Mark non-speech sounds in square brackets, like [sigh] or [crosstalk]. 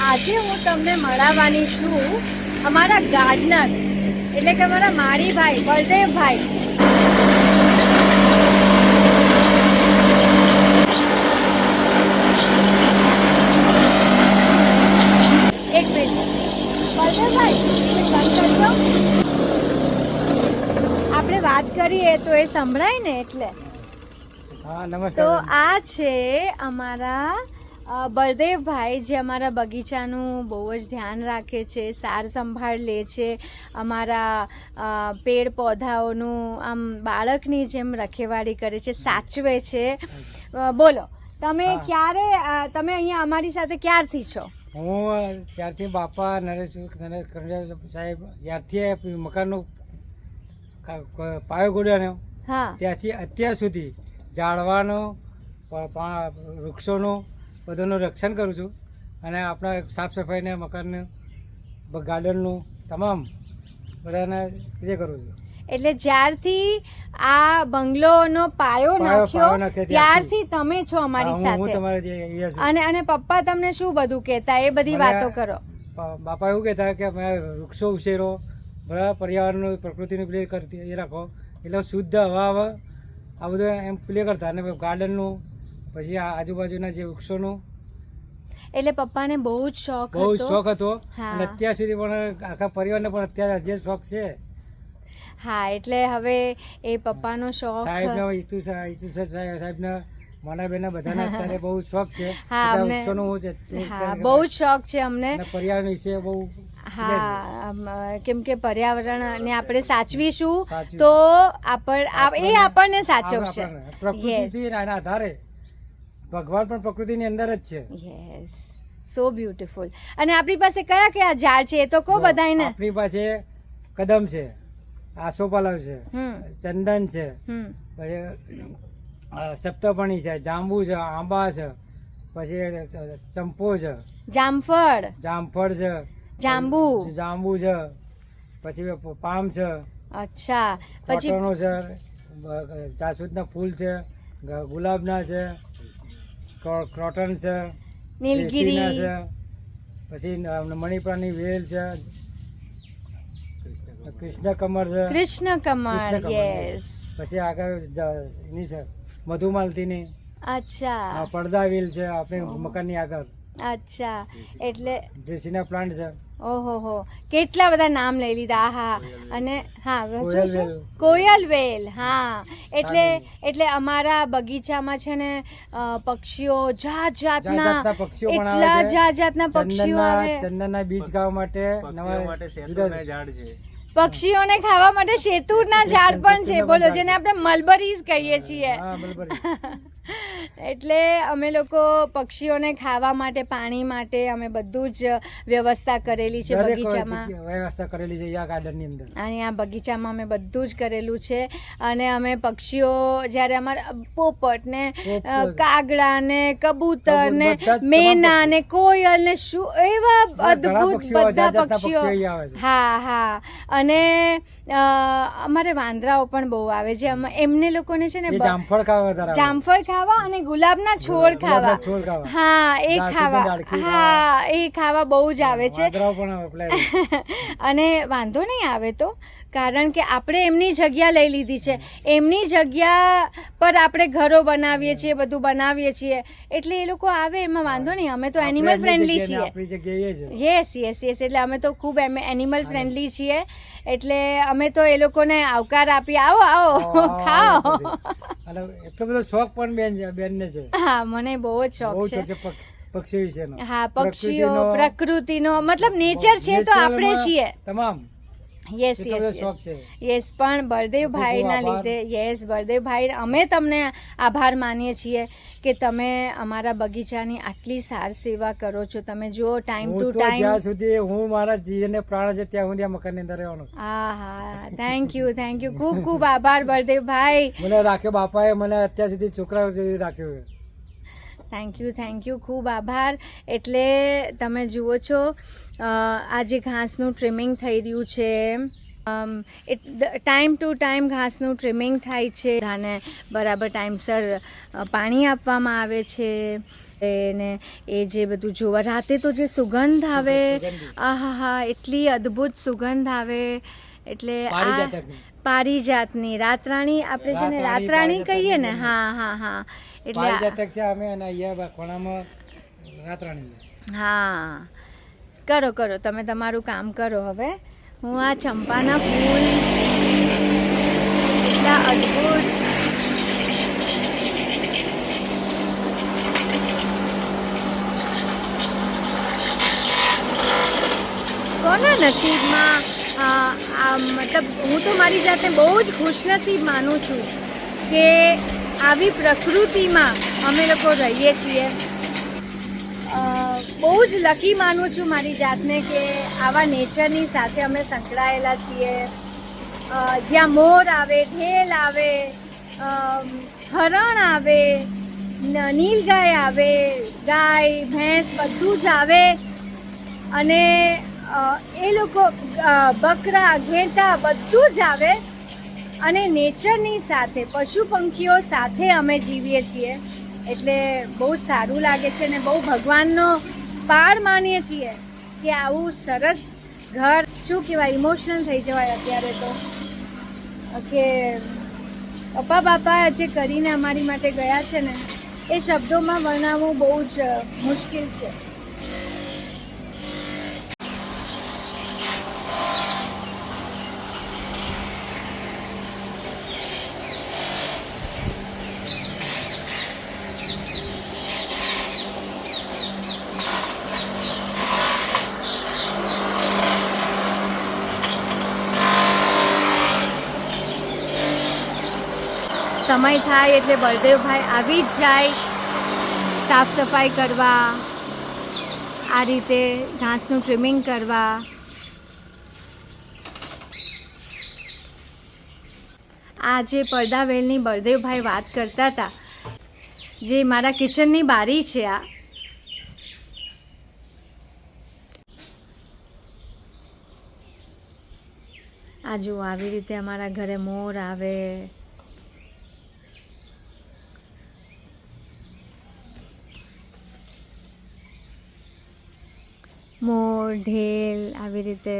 આજે હું તમને મળાવવાની છું અમારા ગાર્ડનર એટલે કે અમારા માળીભાઈ બળદેવભાઈ. આપણે વાત કરીએ તો એ સંભળાય ને એટલે. તો આ છે અમારા બળદેવભાઈ જે અમારા બગીચાનું બહુ જ ધ્યાન રાખે છે સાર સંભાળ લે છે અમારા પેડ પૌધાઓનું આમ બાળકની જેમ રખેવાળી કરે છે સાચવે છે. બોલો તમે ક્યારે તમે અહીંયા અમારી સાથે ક્યારથી છો? હું ત્યારથી બાપા નરેશ નરેશ સાહેબ જ્યારથી મકાનનો પાયો હા. ત્યાંથી અત્યાર સુધી ઝાડવાનો વૃક્ષોનું બધાનું રક્ષણ કરું છું. અને આપણા સાફ સફાઈને મકાનનું ગાર્ડનનું તમામ બધાને એ કરું છું. એટલે જ્યારથી આ બંગલોનો પાયો નાખ્યો ત્યારથી. તમે છો અમારી સાથે. અને અને પપ્પા તમને શું બધું કહેતા? એ બધી વાતો કરો. બાપા એવું કહેતા કે અમે વૃક્ષો ઉછેરો બરાબર પર્યાવરણનું પ્રકૃતિનું પ્લે કરતી એ રાખો. એટલે શુદ્ધ હવા આવે આ બધું એમ પ્લે કરતા. અને ગાર્ડનનું પછી આ આજુબાજુના જે વૃક્ષોનો એટલે પપ્પાને બહુ જ શોખ બહુ જ શોખ હતો. અને અત્યાર સુધી પણ આખા પરિવારને પણ અત્યારે જે શોખ છે. હા એટલે હવે એ પપ્પાનો શોખ સાહેબને ઈતુ ઈતુ સાહેબના સાહેબ- બધાને અત્યારે બહુ શોખ છે. હા, વૃક્ષોનો હું બહુ જ શોખ છે અમને. પર્યાવરણ વિશે બહુ હા કેમ કે પર્યાવરણને આપણે સાચવીશું. તો આપણ એ આપણને સાચવશે. પ્રકૃતિથી આધારે ભગવાન પણ પ્રકૃતિની અંદર જ છે. યસ સો બ્યુટીફુલ અને આપણી પાસે કયા કયા ઝાડ છે એ તો કહો બધાને આપણી પાસે કદમ છે આસોપાલવ છે ચંદન છે પછી સપ્તપણી છે જાંબુ છે આંબા છે પછી ચંપો છે. જામફળ. જામફળ છે જાંબુ. જાંબુ છે પછી પામ છે. અચ્છા. પછી છે જાસૂદના ફૂલ છે ગુલાબના છે ક્રોટન છે નીલગીરી. છે પછી મણિપુરની વેલ છે કૃષ્ણ કમર છે કૃષ્ણ કમર યસ પછી આગળ એની છે મધુમાલતીની. અચ્છા. પડદા વેલ છે આપણે મકાનની આગળ. અચ્છા. એટલે ડ્રેસીના પ્લાન્ટ છે. ઓહો હો કેટલા બધા નામ લઈ લીધા. હા અને હા કોયલ વેલ. હા. એટલે એટલે અમારા બગીચામાં છે ને પક્ષીઓ જાત જાતના એટલા જાત જાતના પક્ષીઓ આવે. ચંદનના બીજ ખાવા માટે પક્ષીઓને ખાવા માટે શેતુરના ઝાડ પણ છે. બોલો જેને આપણે મલબરીઝ કહીએ છીએ. [laughs] એટલે અમે લોકો પક્ષીઓને ખાવા માટે પાણી માટે અમે બધું જ વ્યવસ્થા કરેલી છે બગીચામાં. વ્યવસ્થા કરેલી છે આ ગાર્ડન અંદર. અને આ બગીચામાં અમે બધું જ કરેલું છે. અને અમે પક્ષીઓ જ્યારે અમારા પોપટ ને કાગડા ને કબૂતર ને મેના ને કોયલ ને શું એવા અદભુત બધા પક્ષીઓ. હા હા. અને અમારે વાંદરાઓ પણ બહુ આવે છે. એમને લોકોને છે ને જામફળ ખાવા જામફળ ખાવા અને ગુલાબના છોડ ખાવા. હા એ ખાવા. હા એ ખાવા બહુ જ આવે છે. [laughs] અને વાંધો નહીં આવે તો કારણ કે આપણે એમની જગ્યા લઈ લીધી છે. એમની જગ્યા પર આપણે ઘરો બનાવીએ છીએ બધું બનાવીએ છીએ. એટલે એ લોકો આવે એમાં વાંધો નહીં. અમે તો એનિમલ ફ્રેન્ડલી છીએ. યસ યસ યસ એટલે અમે તો ખૂબ એમ એનિમલ ફ્રેન્ડલી છીએ. એટલે અમે તો એ લોકોને આવકાર આપી આવો આવો [laughs] ખાઓ. અને એટલો બધો શોખ પણ બેન છે બેનને છે. હા મને બહુ જ શોખ છે. પક્ષીઓ વિશેનો. હા પક્ષીઓ પ્રકૃતિનો મતલબ નેચર છે તો આપણે છીએ. તમામ. યસ યસ યસ પણ બળદેવભાઈના લીધે યસ બળદેવભાઈ અમે તમને આભાર માનીએ છીએ કે તમે અમારા બગીચાની આટલી સાર સેવા કરો છો. તમે જો ટાઈમ ટુ ટાઈમ જ્યાં સુધી હું મારા જીવને પ્રાણ છે ત્યાં સુધી આ મકાનની અંદર રહેવાનું હા હા થેન્ક યુ થેન્ક યુ ખૂબ ખૂબ આભાર બળદેવભાઈ. મને રાખ્યો બાપાએ મને અત્યાર સુધી છોકરાઓ સુધી રાખ્યો થેન્ક યુ થેન્ક યુ ખૂબ આભાર. એટલે તમે જુઓ છો આ જે ઘાસનું ટ્રીમિંગ થઈ રહ્યું છે ટાઈમ ટુ ટાઈમ ઘાસનું ટ્રીમિંગ થાય છે. અને બરાબર ટાઈમસર પાણી આપવામાં આવે છે. એને એ જે બધું જોવા રાતે તો જે સુગંધ આવે. આહા હા એટલી અદ્ભુત સુગંધ આવે. એટલે આ પારિજાતની. રાતરાણી આપણે છે ને રાતરાણી, કહીએ ને હા હા હા. એટલે પારિજાતક છે અમે અને અહીંયા ખૂણામાં રાતરાણી હા. કરો કરો. તમે તમારું કામ કરો હવે. હું આ ચંપાના ફૂલ એટલા અદ્ભુત કોના નસીબમાં આ મતલબ હું તો મારી જાતે બહુ જ ખુશનસીબ માનું છું કે આવી પ્રકૃતિમાં અમે લોકો રહીએ છીએ. બહુ જ લકી માનું છું મારી જાતને કે આવા નેચરની સાથે અમે સંકળાયેલા છીએ. જ્યાં મોર આવે, ઢેલ આવે હરણ આવે નીલગાય આવે, ગાય, ભેંસ બધું જ આવે. અને એ લોકો બકરા, ઘેટા બધું જ આવે અને નેચરની સાથે, પશુ પંખીઓ સાથે અમે જીવીએ છીએ. એટલે બહુ જ સારું લાગે છે અને બહુ ભગવાનનો પાર માનીએ છીએ કે આવું સરસ ઘર, શું કહેવાય, ઇમોશનલ થઈ જવાય અત્યારે તો. કે પપ્પા, બાપા જે કરીને અમારી માટે ગયા છે ને, એ શબ્દોમાં વર્ણવવું બહુ જ મુશ્કેલ છે. સમય થાય એટલે બળદેવભાઈ આવી જ જાય સાફ સફાઈ કરવા, આ રીતે ઘાસનું ટ્રીમિંગ કરવા. આ જે પડદાવેલની બળદેવભાઈ વાત કરતા હતા, જે મારા કિચનની બારી છે આ. આ જુઓ, આવી રીતે અમારા ઘરે મોર આવે. મોર ઢેલ આવી રીતે